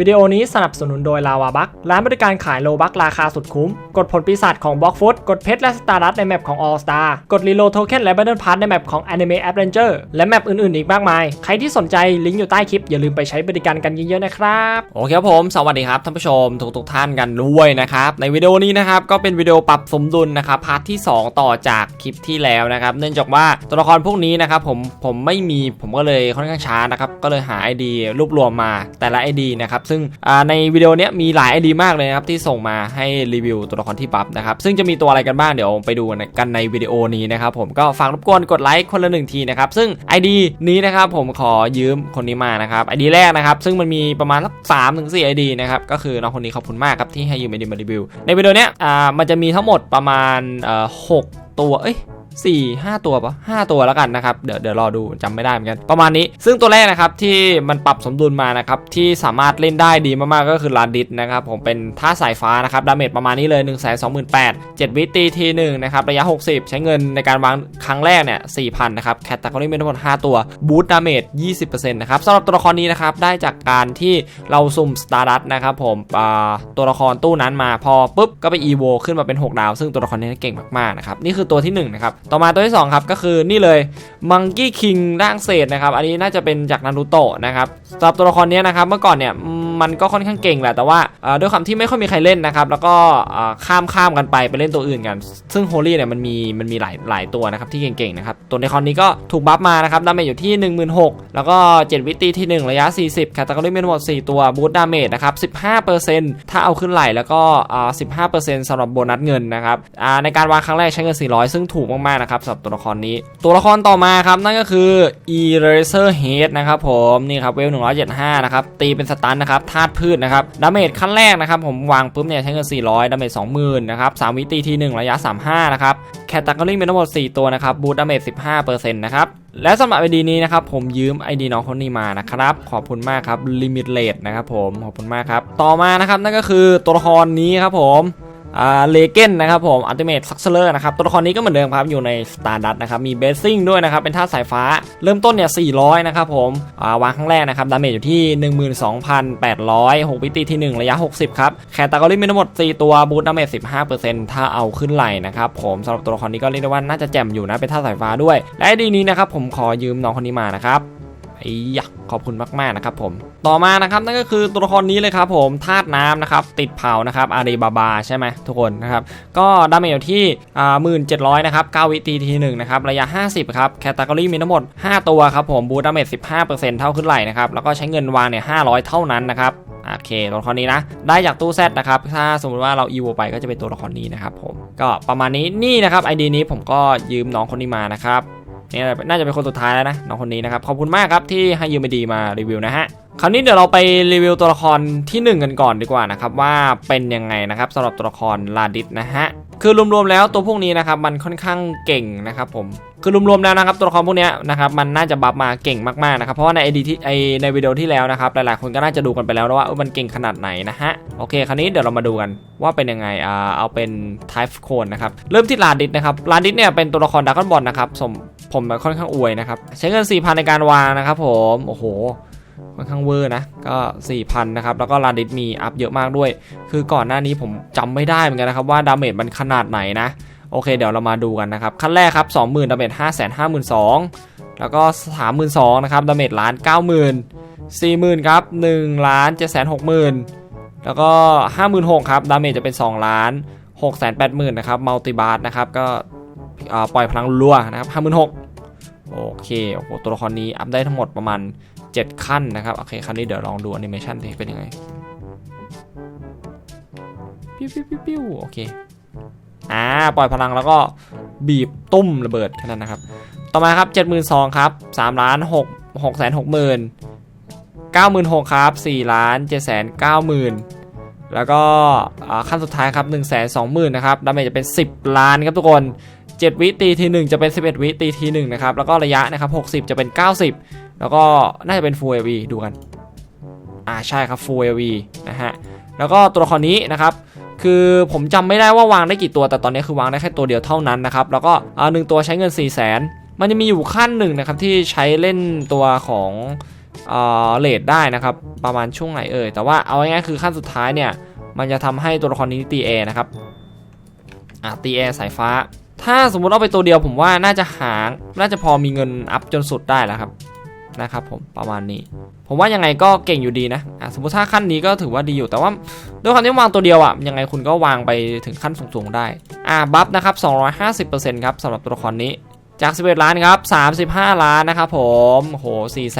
วิดีโอนี้สนับสนุนโดยลาวาบักร้านบริการขายโลบักราคาสุดคุ้ม กดผลปีศาจของบล็อกฟุตกดเพชรและสตาร์ดัตในแมปของ All Star กดรีโลโทเค็นและบัตเดิลพาร์ในแมปของ Anime Adventure และแมปอื่นๆ อีกมากมาย ใครที่สนใจลิงก์อยู่ใต้คลิป อย่าลืมไปใช้บริการกันเยอะๆนะครับ โอเคครับผม สวัสดีครับท่านผู้ชมทุกทุกๆท่านกันด้วยนะครับ ในวิดีโอนี้นะครับก็เป็นวิดีโอปรับสมดุลนะครับพาร์ทที่ 2 ต่อจากคลิปที่แล้วนะครับเนื่องจากว่าตัวละครพวกนี้นะครับผมผมไม่มีผมก็เลยค่อนข้างช้านะครับก็เลยหา ID รวบรวมมาแต่ละ ID นะครับซึ่งในวิดีโอนี้มีหลาย ID มากเลยนะครับที่ส่งมาให้รีวิวตัวละครที่ปรับนะครับซึ่งจะมีตัวอะไรกันบ้างเดี๋ยวไปดูกันในวิดีโอนี้นะครับผมก็ฝากรบกวนกดไลค์คนละหนึ่งทีนะครับซึ่ง ID นี้นะครับผมขอยืมคนนี้มานะครับ ID แรกนะครับซึ่งมันมีประมาณสักสามถึงสี่ ID นะครับก็คือน้องคนนี้ขอบคุณมากครับที่ให้ยืม ID มารีวิวในวิดีโอนี้อ่ามันจะมีทั้งหมดประมาณเอ่อหกตัวเอ้ย สี่ห้าตัวปะห้าตัวแล้วกันนะครับ เดี๋ยวเดี๋ยวรอดูจำไม่ได้เหมือนกันประมาณนี้ ซึ่งตัวแรกนะครับที่มันปรับสมดุลมานะครับที่สามารถเล่นได้ดีมากๆก็คือลานดิสนะครับผมเป็นท่าสายฟ้านะครับดาเมจประมาณนี้เลย 1 2 8 0 0 0 7วิตีทีหนึ่งนะครับระยะ 60 ใช้เงินในการวางครั้งแรกเนี่ย4,000นะครับแคตตาล็อกมีทั้งหมด5ตัวบูตดาเมจ20%นะครับสำหรับตัวละครนี้นะครับได้จากการที่เราสุ่มสตาร์ดัตนะครับผมตัวละครตู้นั้นมาพอปุ๊บก็ไปอีโวขึ้นมาเป็น 6 ดาว ซึ่งตัวละครนี้เก่งมากๆนะครับนี่คือตัวที่หนึ่งนะครับต่อมาตัวที่สองครับ ก็คือนี่เลยมังกี้คิงร่างเศษนะครับ อันนี้น่าจะเป็นจากนารูโตะนะครับสำหรับตัวละครนี้นะครับเมื่อก่อนเนี่ยมันก็ค่อนข้างเก่งแหละแต่ว่าด้วยความที่ไม่ค่อยมีใครเล่นนะครับ แล้วก็ข้ามข้ามกันไปไปเล่นตัวอื่นกัน ซึ่งโฮลี่เนี่ยมันมีมันมีหลายหลายตัวนะครับที่เก่งๆนะครับตัวในคอนนี้ก็ถูกบัฟมานะครับดาเมจอยู่ที่ 16,000แล้วก็ 7 วิตีที่ 1 ระยะ 40แคตตาล็อกมีทั้งหมด 4 ตัวบูตดาเมจนะครับ15%ถ้าเอาขึ้นไหลแล้วก็อ่า15%สำหรับโบนัสเงินนะครับอ่าในการวางครั้งแรกใช้เงิน 400 ซึ่งถูกมากๆนะครับสำหรับตัวละครนี้ ตัวละครต่อมาครับนั่นก็คือ Eraser Head นะครับผมนี่ครับเวล 175 นะครับ ตีเป็นสตันนะครับธาตุพืชนะครับดาเมจขั้นแรกนะครับผมวางปุ๊บเนี่ยใช้เงิน 400ดาเมจ20,000นะครับ3วิตีที 1 ระยะ 35 นะครับแคตตาล็อกมีทั้งหมด 4 ตัวนะครับบูตดาเมจ15%นะครับและสำหรับ ID นี้นะครับผมยืม ID น้องคนนี้มานะครับ ขอบคุณมากครับ Limit Rate นะครับผมขอบคุณมากครับ ต่อมานะครับนั่นก็คือตัวละครนี้ครับผม อ่าเลเกนนะครับผมอัลติเมทซักเซอร์นะครับตัวละครนี้ก็เหมือนเดิมครับอยู่ในสตาร์ดัตนะครับมีเบสซิ่งด้วยนะครับเป็นท่าสายฟ้าเริ่มต้นเนี่ย400 นะครับผมอ่าวางครั้งแรกนะครับดาเมจอยู่ที่ 12,800 6วิตีที่ 1 ระยะ 60 ครับแคตตาล็อกมีทั้งหมด 4 ตัวบูตดาเมจ15%ถ้าเอาขึ้นไหลนะครับผมสำหรับตัวละครนี้ก็เรียกได้ว่าน่าจะแจ่มอยู่นะเป็นท่าสายฟ้าด้วย และดีนี้นะครับผมขอยืมน้องคนนี้มานะครับ ไอ้ยะขอบคุณมากๆนะครับผม ต่อมานะครับนั่นก็คือตัวละครนี้เลยครับผมธาตุน้ำนะครับติดเผานะครับอารีบาบาใช่ไหมทุกคนนะครับก็ดาเมจอยู่ที่อ่าหมื่นเจ็ดร้อยนะครับเก้าวิตีทีหนึ่งนะครับระยะ 50ครับแคตตากรีมีทั้งหมด 5 ตัวครับผมบูดาเมจ15%เปอร์เซ็นต์เท่าขึ้นไหลนะครับแล้วก็ใช้เงินวางเนี่ย500เท่านั้นนะครับโอเคตัวละครนี้นะ ได้จากตู้แซดนะครับ ถ้าสมมติว่าเราอีโวไปก็จะเป็นตัวละครนี้นะครับผม ก็ประมาณนี้นี่นะครับไอเดียนี้ผมก็ยืมน้องคนนี้มานะครับ นี่น่าจะเป็นคนสุดท้ายแล้วนะน้องคนนี้นะครับขอบคุณมากครับที่ให้ยืมไอดีมารีวิวนะฮะคราวนี้เดี๋ยวเราไปรีวิวตัวละครที่ 1 กันก่อนดีกว่านะครับว่าเป็นยังไงนะครับสำหรับตัวละครลาดิสนะฮะคือรวมๆแล้วตัวพวกนี้นะครับมันค่อนข้างเก่งนะครับผมคือรวมๆแล้วนะครับตัวละครพวกนี้นะครับมันน่าจะบัฟมาเก่งมากๆนะครับเพราะว่าในไอดีที่ไอในวิดีโอที่แล้วนะครับหลายๆคนก็น่าจะดูกันไปแล้วนะว่ามันเก่งขนาดไหนนะฮะโอเคคราวนี้เดี๋ยวเรามาดูกันว่าเป็นยังไงอ่าเอาเป็นไทฟ์โคนนะครับเริ่มที่ลาดิสนะครับลาดิสเนี่ยเป็นตัวละครดากอนบอลนะครับสม ผมแบบค่อนข้างอวยนะครับ ใช้เงิน 4,000 ในการวางนะครับผม โอ้โห ค่อนข้างเวอร์นะ ก็ 4,000 นะครับ แล้วก็ลาดิสมีอัพเยอะมากด้วย คือก่อนหน้านี้ผมจำไม่ได้เหมือนกันนะครับว่าดาเมจมันขนาดไหนนะ โอเค เดี๋ยวเรามาดูกันนะครับ ขั้นแรกครับ 20,000 ดาเมจ552,000แล้วก็ 32,000นะครับ ดาเมจล้าน 90,000 40,000ครับ1ล้าน760,000 แล้วก็ 56,000ครับ ดาเมจจะเป็น 2 ล้าน 680,000 นะครับ มัลติบาร์นะครับ ก็ปล่อยพลังรัวนะครับห้าหมื่นหก โอเคโอ้โหตัวละครนี้อัพได้ทั้งหมดประมาณ 7 ขั้นนะครับ โอเคครั้นี้เดี๋ยวลองดูแอนิเมชันเป็นยังไงปิ้วปิ้วปิ้วปิ้วโอเคอ่าปล่อยพลังแล้วก็บีบตุ้มระเบิดแค่นั้นนะครับ ต่อมาครับ 72,000ครับ3ล้าน6 6แสน6หมื่น96,000ครับ4ล้าน7แสน9หมื่นแล้วก็ขั้นสุดท้ายครับ 1 2 0 0 0 0นะครับดาเมจจะเป็น 10 ล้านครับทุกคน 7 วิตีที1จะเป็น 11 วิตีที1นะครับ แล้วก็ระยะนะครับ 60 จะเป็น 90 แล้วก็น่าจะเป็น Full AV ดูกัน อ่าใช่ครับ Full AV นะฮะ แล้วก็ตัวละครนี้นะครับ คือผมจำไม่ได้ว่าวางได้กี่ตัว แต่ตอนนี้คือวางได้แค่ตัวเดียวเท่านั้นนะครับ แล้วก็อ่าหนึ่งตัวใช้เงิน 4 0 0 0 0 0 มันจะมีอยู่ขั้นหนึ่งนะครับที่ใช้เล่นตัวของเอ่อเลดได้นะครับ ประมาณช่วงไหนเอ่ย แต่ว่าเอาง่ายๆคือขั้นสุดท้ายเนี่ย มันจะทำให้ตัวละครนี้ตีแอร์นะครับอะตีแอร์สายฟ้า ถ้าสมมุติเอาไปตัวเดียวผมว่าน่าจะหาน่าจะพอมีเงินอัพจนสุดได้แล้วครับนะครับผมประมาณนี้ ผมว่ายังไงก็เก่งอยู่ดีนะอะสมมติถ้าขั้นนี้ก็ถือว่าดีอยู่แต่ว่าด้วยความที่วางตัวเดียวอะยังไงคุณก็วางไปถึงขั้นสูงๆได้อะบัฟนะครับ250%ครับสำหรับตัวละครนี้จาก 11 ล้านครับ 35 ล้านนะครับผมโอ้โห4แ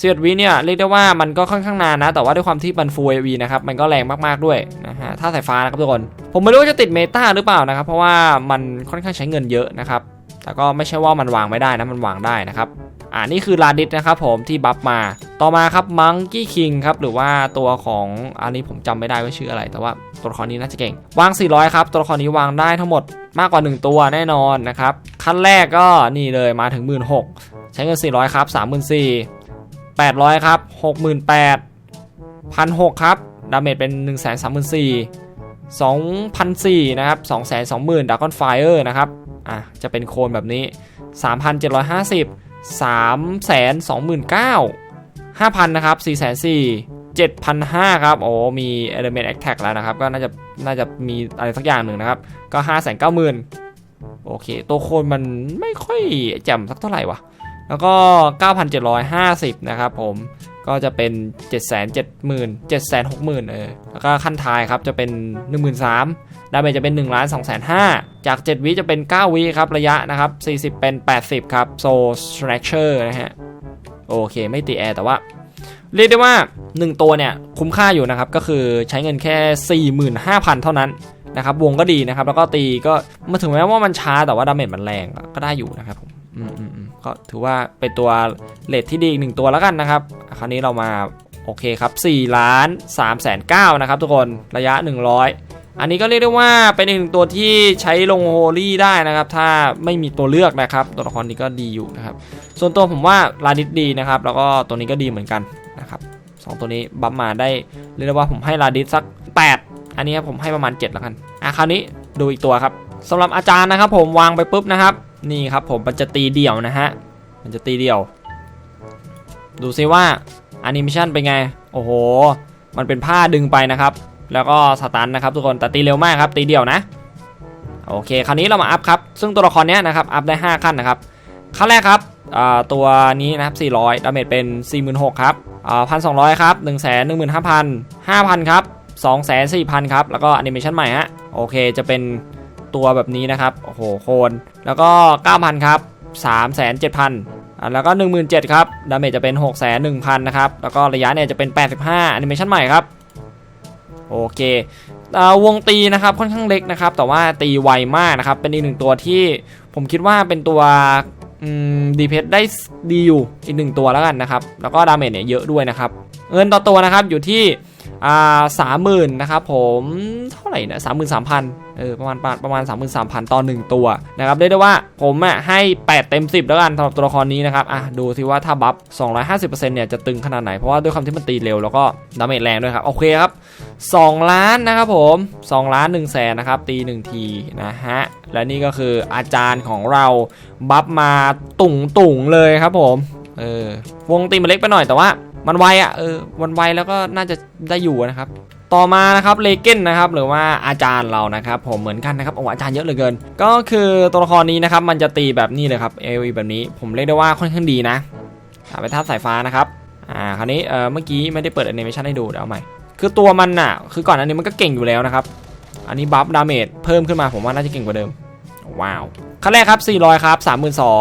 สน11วิเนี่ยเรียกได้ว่ามันก็ค่อนข้างนานนะ แต่ว่าด้วยความที่มัน Full AV นะครับมันก็แรงมากๆด้วยนะฮะถ้าสายฟ้านะครับทุกคน ผมไม่รู้ว่าจะติดเมตาหรือเปล่านะครับ เพราะว่ามันค่อนข้างใช้เงินเยอะนะครับแต่ก็ไม่ใช่ว่ามันวางไม่ได้นะมันวางได้นะครับอ่านี่คือลาดิสนะครับผมที่บัฟมา ต่อมาครับมังกี้คิงครับหรือว่าตัวของอันนี้ผมจำไม่ได้ว่าชื่ออะไร แต่ว่าตัวละครนี้น่าจะเก่ง วาง 400 ครับ ตัวละครนี้วางได้ทั้งหมดมากกว่า 1 ตัวแน่นอนนะครับ ขั้นแรกก็นี่เลยมาถึง 1 6 0 0 0ใช้เงิน 400 ครับ 34,000 800 ครับ 68,000 1,600 ครับ ดาเมจเป็น 1 3 4 0 0 0 2,004นะครับ 220,000ดากอนไฟเออร์นะครับ อะ จะเป็นโคนแบบนี้ 3,750 3 2 9 0 0 0 5,000 นะครับ 4 4 0 0 7,500 ครับ โอ้ มี Element Attack แล้วนะครับ ก็น่าจะ น่าจะมีอะไรสักอย่างหนึ่งนะครับ ก็ 590,000 โอเค ตัวโคนมันไม่ค่อยแจ่มสักเท่าไหร่วะ แล้วก็ 9,750 นะครับผมก็จะเป็น 770,000 760,000เออแล้วก็ขั้นท้ายครับจะเป็น 13,000ดาเมจจะเป็น1ล้าน2 5 0 0 0จาก 7 วิจะเป็น 9 วิครับ ระยะนะครับ 40 เป็น 80 ครับโซ Snatcher นะฮะ โอเคไม่ตีแอร์แต่ว่า เรียกได้ว่า 1 ตัวเนี่ย คุ้มค่าอยู่นะครับ ก็คือใช้เงินแค่ 45,000 เท่านั้นนะครับ วงก็ดีนะครับ แล้วก็ตีก็มาถึงแม้ว่ามันช้าแต่ว่าดาเมจมันแรงก็ได้อยู่นะครับผม อืมอืมก็ถือว่าเป็นตัวเลทที่ดีอีกหนึ่งตัวแล้วกันนะครับ คราวนี้เรามาโอเคครับ4ล้าน3แสน9นะครับทุกคนระยะ 100 อันนี้ก็เรียกได้ว่าเป็นอีกหนึ่งตัวที่ใช้ลงโฮลี่ได้นะครับ ถ้าไม่มีตัวเลือกนะครับ ตัวละครนี้ก็ดีอยู่นะครับ ส่วนตัวผมว่าลาดิสดีนะครับ แล้วก็ตัวนี้ก็ดีเหมือนกันนะครับสองตัวนี้บัฟมาได้เรียกได้ว่าผมให้ลาดิสสัก 8 อันนี้ผมให้ประมาณ7แล้วกันอะคราวนี้ดูอีกตัวครับสำหรับอาจารย์นะครับ ผมวางไปปุ๊บนะครับ นี่ครับผมมันจะตีเดี่ยวนะฮะ มันจะตีเดี่ยว ดูซิว่าแอนิเมชันเป็นไง โอ้โห มันเป็นผ้าดึงไปนะครับ แล้วก็สตันนะครับทุกคน แต่ตีเร็วมากครับ ตีเดี่ยวนะ โอเค คราวนี้เรามาอัพครับ ซึ่งตัวละครเนี้ยนะครับ อัพได้ 5 ขั้นนะครับ ขั้นแรกครับตัวนี้นะครับ 400 ดาเมจเป็น 46,000 ครับอ่า1,200ครับ1 1 5 0 0 0 5,000ครับ2,400,000ครับ แล้วก็แอนิเมชันใหม่ฮะ โอเค จะเป็น ตัวแบบนี้นะครับโอ้โหโคนแล้วก็ 9,000 ครับ 37,000อ่าแล้วก็ 17,000 ครับดาเมจจะเป็น 61,000 นะครับ แล้วก็ระยะเนี่ยจะเป็น 85แอนิเมชันใหม่ครับโอเคอ่าวงตีนะครับค่อนข้างเล็กนะครับ แต่ว่าตีไวมากนะครับ เป็นอีกหนึ่งตัวที่ผมคิดว่าเป็นตัวดีเพสได้ดีอยู่อีกหนึ่งตัวแล้วกันนะครับ แล้วก็ดาเมจเนี่ยเยอะด้วยนะครับ เงินต่อตัวนะครับอยู่ที่ อ่าสามหมื่นนะครับผมเท่าไหร่นะสามหมื่นสามพันเออประมาณประมาณสามหมื่นสามพันต่อหนึ่งตัวนะครับเรียกได้ว่าผมอะให้8เต็ม10แล้วกันสำหรับตัวละครนี้นะครับอะดูสิว่าถ้าบัฟ250%เปอร์เซ็นต์เนี่ยจะตึงขนาดไหน เพราะว่าด้วยความที่มันตีเร็วแล้วก็ดาเมจแรงด้วยครับ โอเคครับ2ล้านนะครับผม2ล้าน1แสนนะครับตี1ทีนะฮะและนี่ก็คืออาจารย์ของเราบัฟมาตุ่งตุ่งเลยครับผมเออวงตีมันเล็กไปหน่อยแต่ว่า มันไวอะเออวันไวแล้วก็น่าจะได้อยู่นะครับ ต่อมานะครับเลเกนนะครับหรือว่าอาจารย์เรานะครับ ผมเหมือนกันนะครับโอ้อาจารย์เยอะเหลือเกิน ก็คือตัวละครนี้นะครับมันจะตีแบบนี้เลยครับเอวีแบบนี้ผมเรียกได้ว่าค่อนข้างดีนะอ่าเป็นท่าสายฟ้านะครับอ่าคราวนี้เออเมื่อกี้ไม่ได้เปิดแอนิเมชันให้ดูเดี๋ยวเอาใหม่คือตัวมันน่ะคือก่อนอันนี้มันก็เก่งอยู่แล้วนะครับอันนี้บัฟดาเมจเพิ่มขึ้นมาผมว่าน่าจะเก่งกว่าเดิมว้าวขั้นแรกครับ400ครับ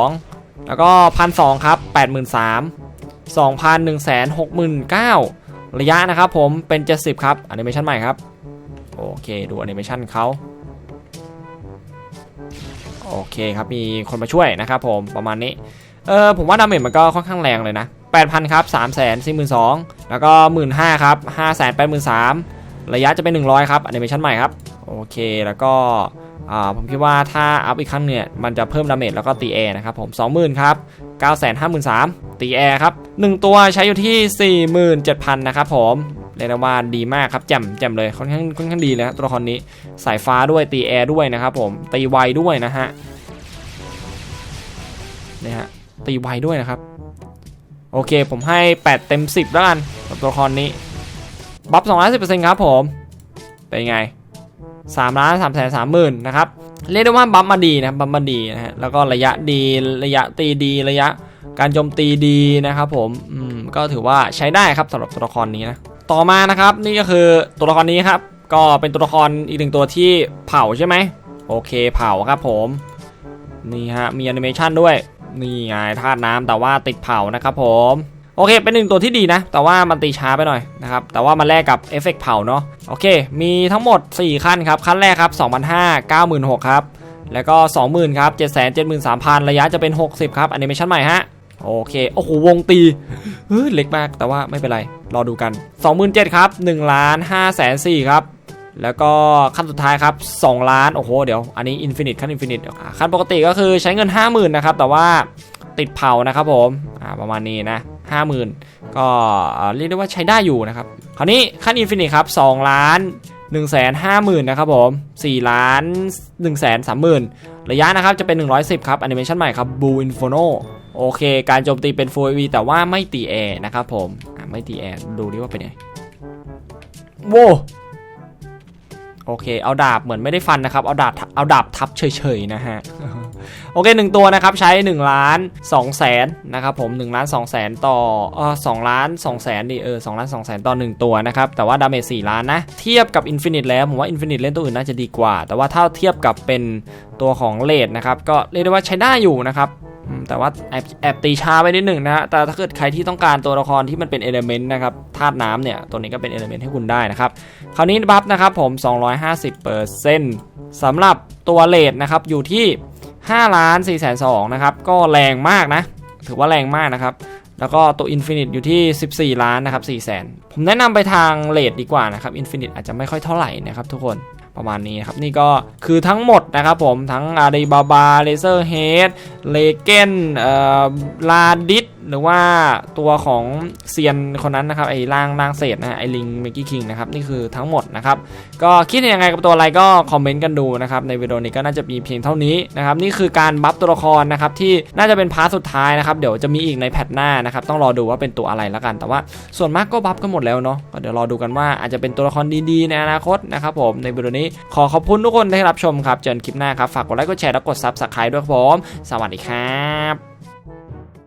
32,000แล้วก็1,200ครับ83,000 2,169,000 ระยะนะครับผมเป็น 70 ครับอนิเมชันใหม่ครับ โอเคดูอนิเมชันเขาโอเคครับ มีคนมาช่วยนะครับผมประมาณนี้ เออผมว่าดาเมจมันก็ค่อนข้างแรงเลยนะ 8,000 ครับ 3 4 2 0 0 0 แล้วก็ 15,000 ครับ 5 8 3 0 0 0 ระยะจะเป็น 100 ครับอนิเมชันใหม่ครับ โอเคแล้วก็ ผมคิดว่าถ้าอัพอีกครั้งเนี่ยมันจะเพิ่มดาเมจแล้วก็ตีแอร์นะครับผม 20,000 ครับ 953,003ตีแอร์ครับ 1 ตัวใช้อยู่ที่ 47,000 นะครับผมเรียกได้ว่าดีมากครับแจ่มแจ่มเลยค่อนข้างค่อนข้างดีเลยครับตัวละครนี้สายฟ้าด้วยตีแอร์ด้วยนะครับผมตีไวด้วยนะฮะนี่ฮะตีไวด้วยนะครับ โอเคผมให้ 8 เต็ม 10 แล้วกันกับตัวละครนี้บัฟ210%ครับผม เป็นไง 3ล้าน3แสน3หมื่นนะครับเรียกได้ว่าบัฟมาดีนะบัฟมาดีนะฮะแล้วก็ระยะดีระยะตีดีระยะการโจมตีดีนะครับผมอืมก็ถือว่าใช้ได้ครับสำหรับตัวละครนี้นะต่อมานะครับนี่ก็คือตัวละครนี้ครับก็เป็นตัวละครอีกหนึ่งตัวที่เผาใช่ไหมโอเคเผาครับผมนี่ฮะมีแอนิเมชันด้วยนี่ไงธาตุน้ำแต่ว่าติดเผานะครับผม โอเค เป็นหนึ่งตัวที่ดีนะ แต่ว่ามันตีช้าไปหน่อยนะครับ แต่ว่ามันแลกกับเอฟเฟกต์เผาเนาะ โอเค มีทั้งหมด 4 ขั้นครับ ขั้นแรกครับ2,500 96,000ครับ แล้วก็ 20,000ครับ773,000 ระยะจะเป็น 60 ครับแอนิเมชันใหม่ฮะ โอเค โอ้โห วงตีเฮ้ยเล็กมาก แต่ว่าไม่เป็นไร รอดูกัน 27,000ครับ1ล้าน5แสน4ครับ แล้วก็ขั้นสุดท้ายครับ2ล้าน โอ้โห เดี๋ยว อันนี้อินฟินิตขั้นอินฟินิตขั้นปกติก็คือใช้เงิน 50,000นะครับ แต่ว่าติดเผานะครับผม อ่า ประมาณนี้นะ 50,000 ก็เรียกได้ว่าใช้ได้อยู่นะครับ คราวนี้ขั้นอินฟินิตครับ2ล้าน1 5 0 0 0 0นะครับผม4ล้าน1 3 0 0 0 0 ระยะนะครับจะเป็น 110 ครับแอนิเมชันใหม่ครับ Blue Inferno โอเค การโจมตีเป็น Full AV แต่ว่าไม่ตีแอร์นะครับผมไม่ตีแอร์ดูดิว่าเป็นไงโว้โอเค เอาดาบเหมือนไม่ได้ฟันนะครับ เอาดาบเอาดาบทับเฉยๆนะฮะ โอเคหนึ่งตัวนะครับใช้1ล้าน2แสนนะครับผม1ล้าน2แสนต่อเออ2ล้าน2แสนดิเออ2ล้าน2แสนต่อ 1 ตัวนะครับแต่ว่าดาเมจ4ล้านนะเทียบกับ Infinite แล้วผมว่า Infinite เล่นตัวอื่นน่าจะดีกว่า แต่ว่าถ้าเทียบกับเป็นตัวของเลดนะครับก็เรียกได้ว่าใช้ได้อยู่นะครับแต่ว่าแอบแอบตีช้าไปนิดหนึ่งนะฮะแต่ถ้าเกิดใครที่ต้องการตัวละครที่มันเป็นเอลเมนต์นะครับธาตุน้ำเนี่ย ตัวนี้ก็เป็นเอลเมนต์ให้คุณได้นะครับ คราวนี้บัฟนะครับผม 250%สำหรับตัวเลดนะครับอยู่ที่ 5ล้าน4แสนนะครับ ก็แรงมากนะ ถือว่าแรงมากนะครับ แล้วก็ตัว Infinite อยู่ที่ 14 ล้านนะครับ4แสนผมแนะนำไปทางเลทดีกว่านะครับ Infinite อาจจะไม่ค่อยเท่าไหร่นะครับทุกคนประมาณนี้ครับ นี่ก็คือทั้งหมดนะครับผมทั้งอารีบาบาเลเซอร์เฮดเลเกนเอ่อลาดิ หรือว่าตัวของเซียนคนนั้นนะครับไอ้ล่างล่างเศษนะไอ้ลิงเมกี้คิงนะครับนี่คือทั้งหมดนะครับก็คิดยังไงกับตัวอะไรก็คอมเมนต์กันดูนะครับในวิดีโอนี้ก็น่าจะมีเพียงเท่านี้นะครับนี่คือการบัฟตัวละครนะครับที่น่าจะเป็นพาร์ทสุดท้ายนะครับเดี๋ยวจะมีอีกในแพทหน้านะครับต้องรอดูว่าเป็นตัวอะไรล้วกัน แต่ว่าส่วนมากก็บัฟกันหมดแล้วเนาะก็เดี๋ยวรอดูกันว่าอาจจะเป็นตัวละครดีๆในอนาคตนะครับผมในวิดีโอนี้ขอขอบคุณทุกคนที่รับชมครับเจอกันคลิปหน้าครับฝากกดไลค์กดแชร์และกดซับสไครต์ด้วยครับผมสวัสดีครับ